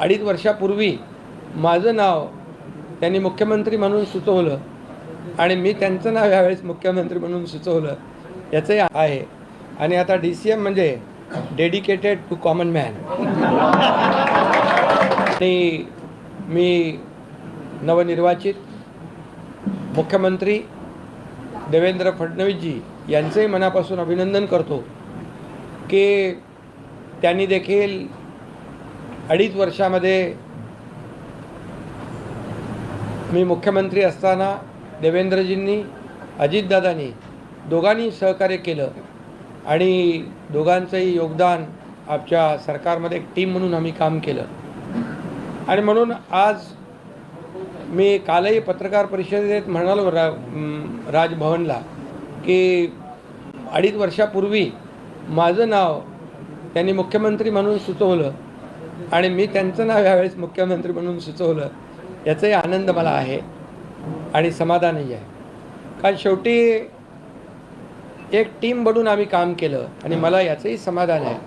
अडीच वर्षापूर्वी माझं नाव त्यांनी मुख्यमंत्री म्हणून सुचवलं आणि मी त्यांचं नाव यावेळेस मुख्यमंत्री म्हणून सुचवलं याचंही आहे. आणि आता डी सी एम म्हणजे डेडिकेटेड टू कॉमन मॅन आणि मी नवनिर्वाचित मुख्यमंत्री देवेंद्र फडणवीसजी यांचंही मनापासून अभिनंदन करतो की त्यांनी देखील अडीच वर्षामध्ये मी मुख्यमंत्री असताना देवेंद्रजींनी अजितदादांनी दोघांनी सहकार्य केलं आणि दोघांचंही योगदान आमच्या सरकारमध्ये एक टीम म्हणून आम्ही काम केलं. आणि म्हणून आज मी कालही पत्रकार परिषदेत म्हणालो रा राजभवनला की अडीच वर्षापूर्वी माझं नाव त्यांनी मुख्यमंत्री म्हणून सुचवलं. आणि मी त्यांचं नाव यावेळेस मुख्यमंत्री म्हणून सुचवलं याचाही आनंद मला आहे आणि समाधानही आहे. कारण शेवटी एक टीम बनून आम्ही काम केलं आणि मला याचंही समाधान आहे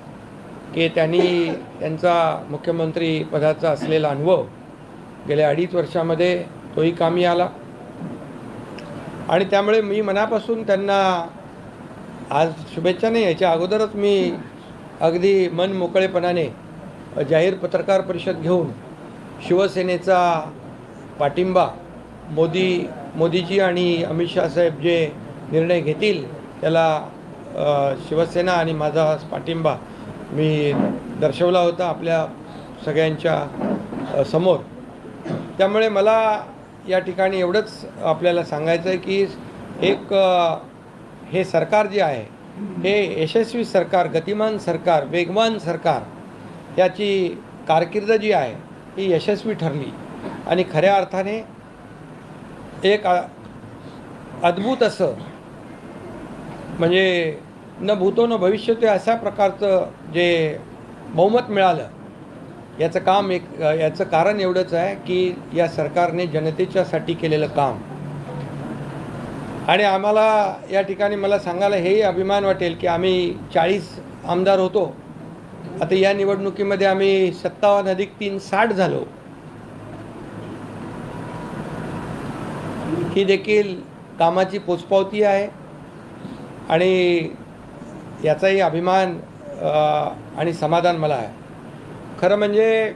की त्यांनी त्यांचा मुख्यमंत्री पदाचा असलेला अनुभव गेल्या अडीच वर्षामध्ये तोही कामी आला. आणि त्यामुळे मी मनापासून त्यांना आज शुभेच्छा नाही याच्या अगोदरच मी अगदी मन मोकळेपणाने जाहीर पत्रकार परिषद घेऊन शिवसेनेचा पाठिंबा मोदी मोदीजी आणि अमित शहा साहेब जे निर्णय घेतील त्याला शिवसेना आणि माझा पाठिंबा मी दर्शवला होता आपल्या सगळ्यांच्या समोर. त्यामुळे मला या ठिकाणी एवढंच आपल्याला सांगायचं आहे की एक हे सरकार जे आहे हे यशस्वी सरकार गतिमान सरकार वेगवान सरकार याची कारकीर्द जी आहे ही यशस्वी ठरली. आणि खऱ्या अर्थाने एक अद्भुत असं म्हणजे न भूतो न भविष्यतो अशा प्रकारचं जे बहुमत मिळालं याचं काम एक याचं कारण एवढंच आहे की या सरकारने जनतेच्यासाठी केलेलं काम. आणि आम्हाला या ठिकाणी मला सांगायला हेही अभिमान वाटेल की आम्ही चाळीस आमदार होतो. आता या निवडणुकीमध्ये आम्ही सत्तावन्न अधिक तीन साठ झालो. ही देखील कामाची पोचपावती आहे. आणि याचाही अभिमान आणि समाधान मला आहे. खरं म्हणजे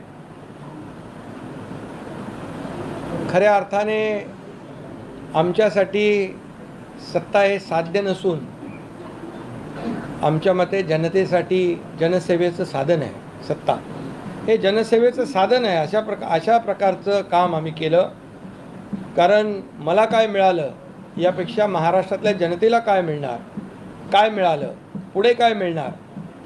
खऱ्या अर्थाने आमच्यासाठी सत्ता हे साध्य नसून आमच्या मते जनतेसाठी जनसेवेचं साधन आहे सत्ता. हे जनसेवेचं साधन आहे अशा प्रका अशा प्रकारचं काम आम्ही केलं. कारण मला काय मिळालं यापेक्षा महाराष्ट्रातल्या जनतेला काय मिळणार काय मिळालं पुढे काय मिळणार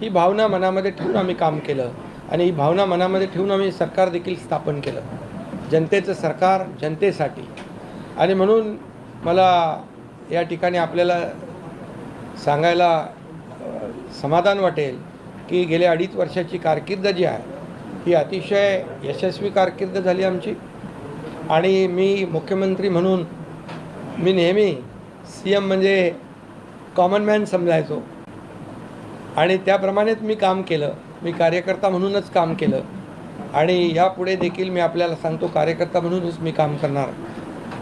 ही भावना मनामध्ये ठेवून आम्ही काम केलं. आणि ही भावना मनामध्ये ठेवून आम्ही सरकार देखील स्थापन केलं. जनतेचं सरकार जनतेसाठी. आणि म्हणून मला या ठिकाणी आपल्याला सांगायला समाधान वाटेल की गेल्या अडीच वर्षाची कारकीर्द जी आहे ही अतिशय यशस्वी कारकीर्द झाली आमची. आणि मी मुख्यमंत्री म्हणून मी नेहमी सी एम म्हणजे कॉमन मॅन समजायचो. आणि त्याप्रमाणेच मी काम केलं. मी कार्यकर्ता म्हणूनच काम केलं. आणि यापुढे देखील मी आपल्याला सांगतो कार्यकर्ता म्हणूनच मी काम करणार.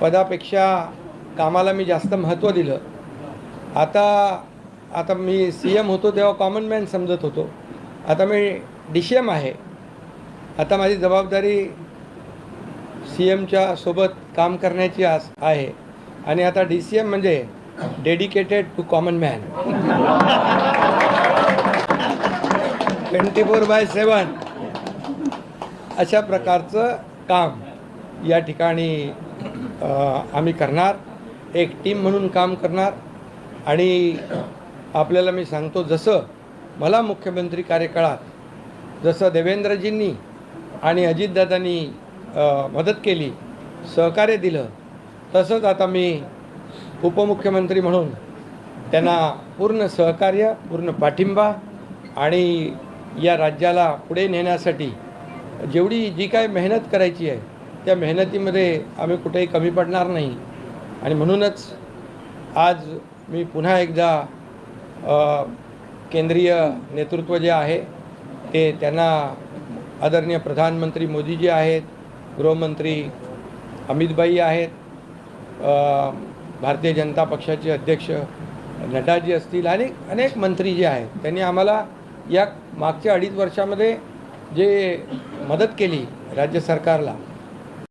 पदापेक्षा कामाला मी जास्त महत्त्व दिलं. आता आता मी सी एम होतो तेव्हा कॉमन मॅन समजत होतो. आता मी डी सी एम आहे. आता माझी जबाबदारी सी एमच्या सोबत काम करण्याची आस आहे. आणि आता डी सी एम म्हणजे dedicated to common man twenty four by seven अशा प्रकारचं काम या ठिकाणी आम्ही करणार. एक टीम म्हणून काम करणार. आणि आपल्याला मी सांगतो जसं मला मुख्यमंत्री कार्यकाळात जसं देवेंद्रजींनी आणि अजितदादांनी मदत केली सहकार्य दिलं तसंच आता मी उपमुख्यमंत्री म्हणून त्यांना पूर्ण सहकार्य पूर्ण पाठिंबा आणि या राज्याला पुढे नेण्यासाठी जेवढी जी काय मेहनत करायची आहे त्या मेहनतीमध्ये आम्ही कुठेही कमी पडणार नाही. आणि म्हणूनच आज मी पुन्हा एकदा केंद्रीय नेतृत्व जे आहे ते त्यांना आदरणीय प्रधानमंत्री मोदीजी आहेत गृहमंत्री अमितभाई आहेत भारतीय जनता पक्षाचे अध्यक्ष नड्डाजी असतील अनेक अनेक मंत्री जे आहेत त्यांनी आम्हाला या मागच्या अडीच वर्षामध्ये जे मदत केली राज्य सरकारला